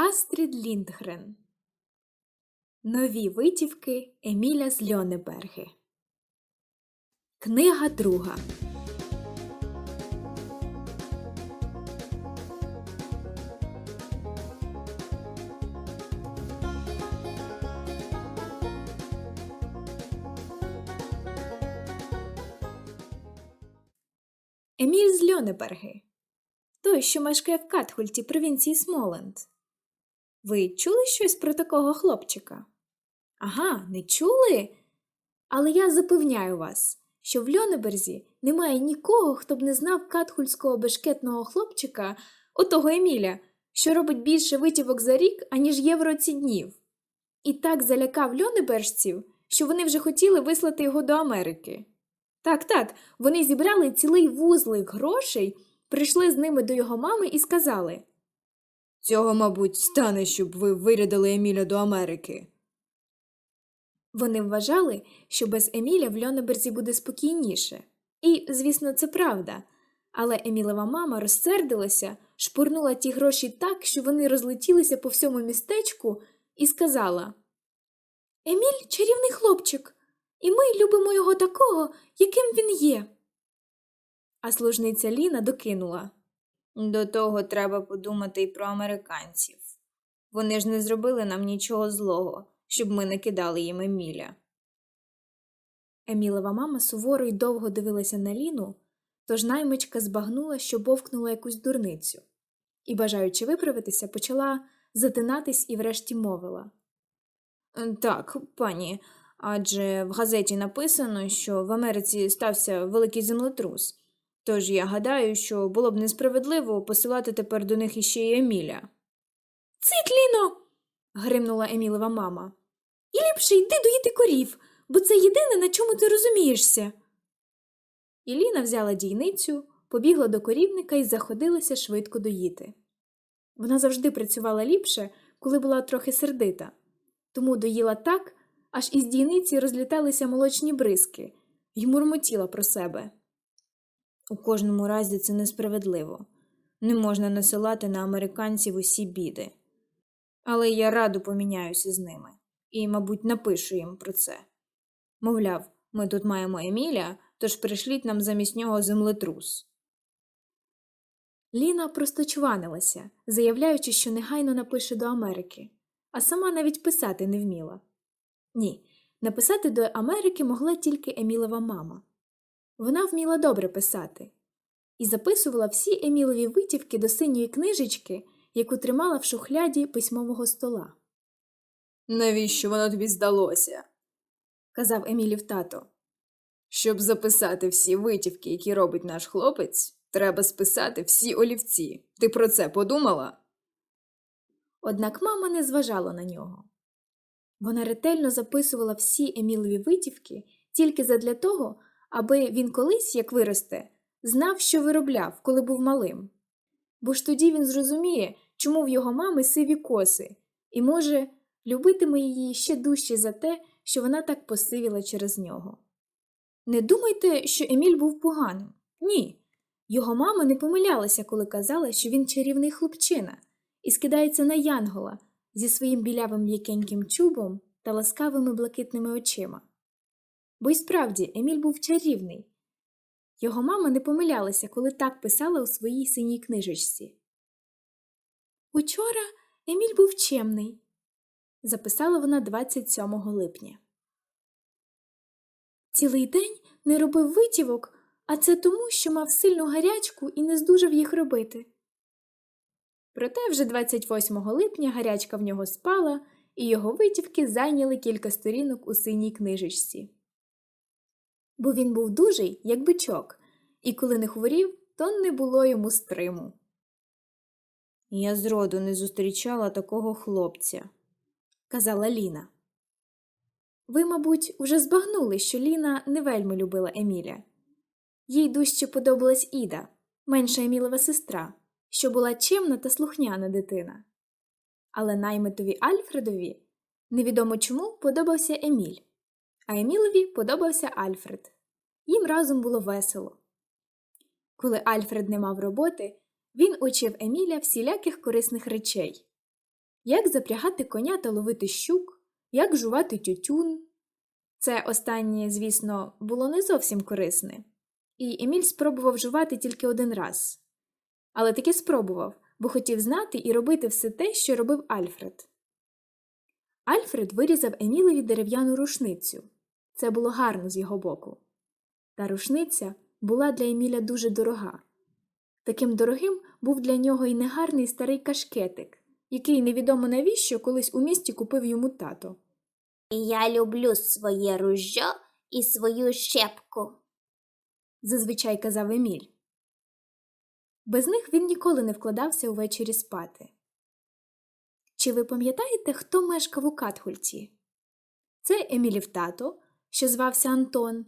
Астрід Ліндгрен. Нові витівки Еміля з Льонеберги. Книга друга. Еміль з Льонеберги. Той, що мешкає в Катхульті провінції Смоленд. Ви чули щось про такого хлопчика? Ага, не чули? Але я запевняю вас, що в Льонеберзі немає нікого, хто б не знав катхульського бешкетного хлопчика, отого Еміля, що робить більше витівок за рік, аніж є в році днів. І так залякав льонебержців, що вони вже хотіли вислати його до Америки. Так, так, вони зібрали цілий вузлик грошей, прийшли з ними до його мами і сказали Цього, мабуть, стане, щоб ви вирядили Еміля до Америки. Вони вважали, що без Еміля в Льонеберзі буде спокійніше. І, звісно, це правда. Але Емілева мама розсердилася, шпурнула ті гроші так, що вони розлетілися по всьому містечку, і сказала Еміль чарівний хлопчик, і ми любимо його такого, яким він є. А служниця Ліна докинула До того треба подумати й про американців. Вони ж не зробили нам нічого злого, щоб ми не кидали їм Еміля. Емілева мама суворо й довго дивилася на Ліну, тож наймичка збагнула, що бовкнула якусь дурницю, і, бажаючи виправитися, почала затинатись і врешті мовила. «Е, Так, пані, адже в газеті написано, що в Америці стався великий землетрус. Тож я гадаю, що було б несправедливо посилати тепер до них іще й Еміля. Цит, Ліно. гримнула Емілева мама. І ліпше йди доїти корів, бо це єдине, на чому ти розумієшся. І Ліна взяла дійницю, побігла до корівника і заходилася швидко доїти. Вона завжди працювала ліпше, коли була трохи сердита, тому доїла так, аж із дійниці розліталися молочні бризки, й мурмотіла про себе. У кожному разі це несправедливо. Не можна насилати на американців усі біди. Але я радо поміняюся з ними і, мабуть, напишу їм про це. Мовляв, ми тут маємо Еміля, тож пришліть нам замість нього землетрус. Ліна просточванилася, заявляючи, що негайно напише до Америки, а сама навіть писати не вміла. Ні, написати до Америки могла тільки Емілова мама. Вона вміла добре писати і записувала всі Емілові витівки до синьої книжечки, яку тримала в шухляді письмового стола. Навіщо воно тобі здалося? казав Емілів тато. Щоб записати всі витівки, які робить наш хлопець, треба списати всі олівці. Ти про це подумала? Однак мама не зважала на нього. Вона ретельно записувала всі Емілові витівки тільки задля того, аби він колись, як виросте, знав, що виробляв, коли був малим. Бо ж тоді він зрозуміє, чому в його мами сиві коси, і, може, любитиме її ще дужче за те, що вона так посивіла через нього. Не думайте, що Еміль був поганим. Ні. Його мама не помилялася, коли казала, що він чарівний хлопчина і скидається на Янгола зі своїм білявим м'якеньким чубом та ласкавими блакитними очима. Бо й справді Еміль був чарівний. Його мама не помилялася, коли так писала у своїй синій книжечці. Учора Еміль був чемний, записала вона 27 липня. Цілий день не робив витівок, а це тому, що мав сильну гарячку і не здужав їх робити. Проте вже 28 липня гарячка в нього спала, і його витівки зайняли кілька сторінок у синій книжечці. Бо він був дужий, як бичок, і коли не хворів, то не було йому стриму. Я зроду не зустрічала такого хлопця, казала Ліна. Ви, мабуть, уже збагнули, що Ліна не вельми любила Еміля. Їй дужче подобалась Іда, менша Емілова сестра, що була чемна та слухняна дитина. Але наймитові Альфредові невідомо чому подобався Еміль, а Емілові подобався Альфред. Їм разом було весело. Коли Альфред не мав роботи, він учив Еміля всіляких корисних речей. як запрягати коня та ловити щук, як жувати тютюн. Це останнє, звісно, було не зовсім корисне, і Еміль спробував жувати тільки один раз. Але таки спробував, бо хотів знати і робити все те, що робив Альфред. Альфред вирізав Емілеві дерев'яну рушницю. Це було гарно з його боку. Та рушниця була для Еміля дуже дорога. Таким дорогим був для нього й негарний старий кашкетик, який невідомо навіщо колись у місті купив йому тато. Я люблю своє ружьо і свою щепку. зазвичай казав Еміль. Без них він ніколи не вкладався увечері спати. Чи ви пам'ятаєте, хто мешкав у Катхульті? Це Емілів тато, що звався Антон,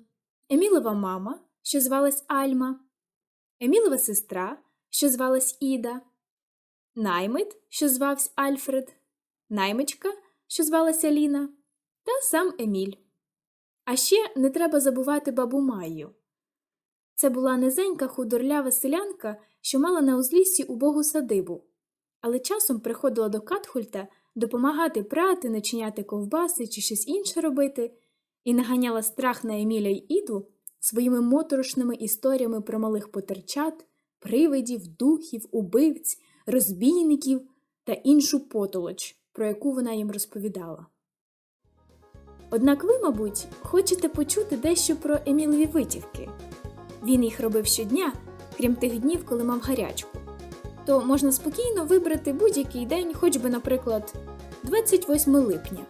Емілова мама, що звалась Альма, Емілова сестра, що звалась Іда, наймит, що звався Альфред, наймичка, що звалася Ліна, та сам Еміль. А ще не треба забувати бабу Майю. Це була низенька худорлява селянка, що мала на узліссі убогу садибу, але часом приходила до Катхульта допомагати прати, начиняти ковбаси чи щось інше робити, і наганяла страх на Еміля й Іду своїми моторошними історіями про малих потерчат, привидів, духів, убивць, розбійників та іншу потолоч, про яку вона їм розповідала. Однак ви, мабуть, хочете почути дещо про Емілові витівки. Він їх робив щодня, крім тих днів, коли мав гарячку. То можна спокійно вибрати будь-який день, хоч би, наприклад, 28 липня,